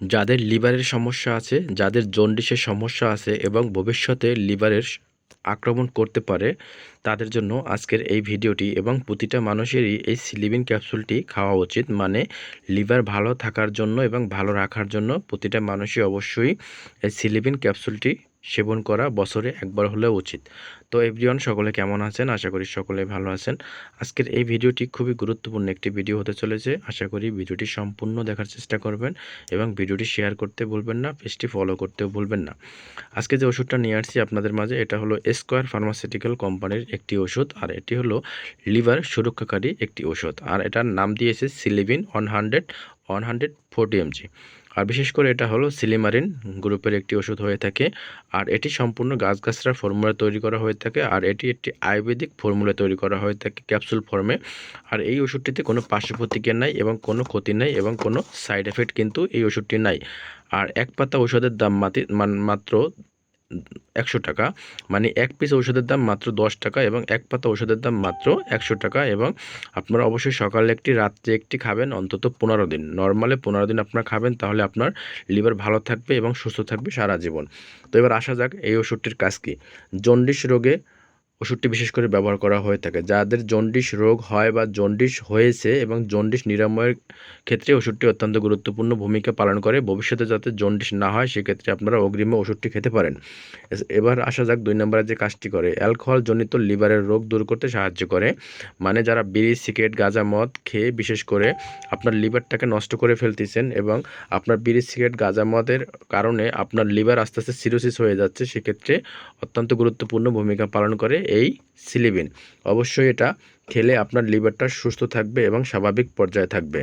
যাদের লিভারের সমস্যা আছে, যাদের জন্ডিসের সমস্যা আছে এবং ভবিষ্যতে লিভারের আক্রমণ করতে পারে, তাদের জন্য আজকের এই ভিডিওটি এবং প্রতিটা মানুষেরই এই সিলিবিন ক্যাপসুলটি খাওয়া উচিত। মানে লিভার ভালো থাকার জন্য এবং ভালো রাখার জন্য প্রতিটা মানুষই অবশ্যই এই সিলিবিন ক্যাপসুলটি সেবন করা বছরে একবার হলেও উচিত। তো এভরিওয়ান, সকলে কেমন আছেন? আশা করি সকলে ভালো আছেন। আজকের এই ভিডিওটি খুবই গুরুত্বপূর্ণ একটি ভিডিও হতে চলেছে। আশা করি ভিডিওটি সম্পূর্ণ দেখার চেষ্টা করবেন এবং ভিডিওটি শেয়ার করতে ভুলবেন না, পেজটি ফলো করতেও ভুলবেন না। আজকে যে ওষুধটা নিয়ে আসছি আপনাদের মাঝে, এটা হলো স্কোয়ার ফার্মাসিউটিক্যাল কোম্পানির একটি ওষুধ, আর এটি হলো লিভার সুরক্ষাকারী একটি ওষুধ। আর এটার নাম দিয়েছে সিলিভিন one hundred one hundred forty MG আর বিশেষ করে এটা হলো সিলিমারিন গ্রুপের একটি ওষুধ হয়ে থাকে। আর এটি সম্পূর্ণ গাছগাছড়ার ফর্মুলা তৈরি করা হয়ে থাকে। আর এটি একটি আয়ুর্বেদিক ফর্মুলা তৈরি করা হয়ে থাকে ক্যাপসুল ফর্মে। আর এই ওষুধটিতে কোনো পার্শ্ব প্রতিক্রিয়া নাই এবং কোনো ক্ষতি নাই এবং কোনো সাইড এফেক্ট কিন্তু এই ওষুধটি নাই। আর এক পাতা ওষুধের দাম মাত্র একশো টাকা। মানে এক পিস ওষুধের দাম মাত্র দশ টাকা এবং এক পাতা ওষুধের দাম মাত্র একশো টাকা এবং আপনারা অবশ্যই সকালে একটি, রাত্রে একটি খাবেন, অন্তত পনেরো দিন। নর্মালে পনেরো দিন আপনারা খাবেন, তাহলে আপনার লিভার ভালো থাকবে এবং সুস্থ থাকবে সারা জীবন। তো এবার আসা যাক এই ওষুধটির কাজ কী। জন্ডিস রোগে ওষুধটি বিশেষ করে ব্যবহার করা হয়ে থাকে। যাদের জন্ডিস রোগ হয় বা জন্ডিস হয়েছে এবং জন্ডিস নিরাময়ের ক্ষেত্রে ওষুধটি অত্যন্ত গুরুত্বপূর্ণ ভূমিকা পালন করে, ভবিষ্যতে যাতে জন্ডিস না হয়, সেক্ষেত্রে আপনারা অগ্রিমে ওষুধটি খেতে পারেন। এবার আসা যাক দুই নম্বরে যে কাজটি করে। অ্যালকোহল জনিত লিভারের রোগ দূর করতে সাহায্য করে মানে যারা বিড়ি, সিগারেট, গাঁজা, মদ খেয়ে বিশেষ করে আপনার লিভারটাকে নষ্ট করে ফেলতেছেন এবং আপনার বিড়ি, সিগারেট, গাঁজা, মদের কারণে আপনার লিভার আস্তে আস্তে সিরোসিস হয়ে যাচ্ছে, সেক্ষেত্রে অত্যন্ত গুরুত্বপূর্ণ ভূমিকা পালন করে এই সিলিবিন। অবশ্যই এটা খেলে আপনার লিভারটা সুস্থ থাকবে এবং স্বাভাবিক পর্যায়ে থাকবে।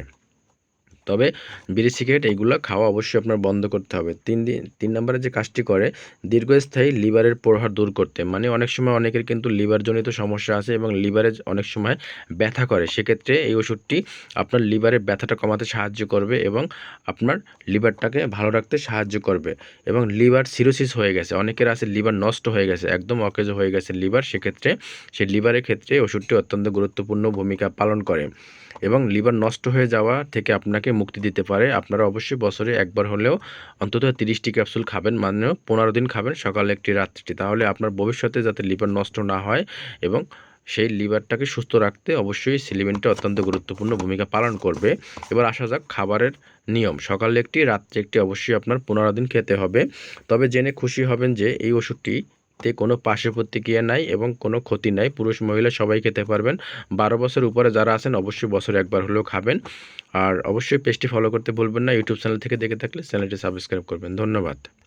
তবে বিড়ি সিগারেট এইগুলো খাওয়া অবশ্যই আপনার বন্ধ করতে হবে। তিন দিন তিন নম্বরে যে কাজটি করে, দীর্ঘস্থায়ী লিভারের প্রহার দূর করতে। মানে অনেক সময় অনেকের কিন্তু লিভারজনিত সমস্যা আছে এবং লিভারে অনেক সময় ব্যথা করে। সেক্ষেত্রে এই ওষুধটি আপনার লিভারের ব্যথাটা কমাতে সাহায্য করবে এবং আপনার লিভারটাকে ভালো রাখতে সাহায্য করবে এবং লিভার সিরোসিস হয়ে গেছে। অনেকের আছে লিভার নষ্ট হয়ে গেছে, একদম অকেজ হয়ে গেছে লিভার। সেক্ষেত্রে সেই লিভারের ক্ষেত্রে ওষুধটি অত্যন্ত গুরুত্বপূর্ণ ভূমিকা পালন করে এবং লিভার নষ্ট হয়ে যাওয়া থেকে আপনাকে মুক্তি দিতে পারে, আপনারা অবশ্যই বছরে একবার হলেও অন্তত তিরিশটি ক্যাপসুল খাবেন মানে পনেরো দিন খাবেন সকালে একটি, রাত্রিটি। তাহলে আপনার ভবিষ্যতে যাতে লিভার নষ্ট না হয় এবং সেই লিভারটাকে সুস্থ রাখতে অবশ্যই সিলিমেন্টটা অত্যন্ত গুরুত্বপূর্ণ ভূমিকা পালন করবে। এবার আসা যাক খাবারের নিয়ম। সকালে একটি, রাত্রে একটি অবশ্যই আপনার পনেরো দিন খেতে হবে। তবে জেনে খুশি হবেন যে এই ওষুধটি তে কোনো পার্শ্ব প্রতিক্রিয়া নাই এবং কোনো ক্ষতি নাই। পুরুষ মহিলা সবাই খেতে পারবেন। বারো বছর উপরে যারা আছেন অবশ্যই বছরে একবার হলেও খাবেন। আর অবশ্যই পেজটি ফলো করতে ভুলবেন না। ইউটিউব চ্যানেল থেকে দেখে থাকলে চ্যানেলটি সাবস্ক্রাইব করবেন। ধন্যবাদ।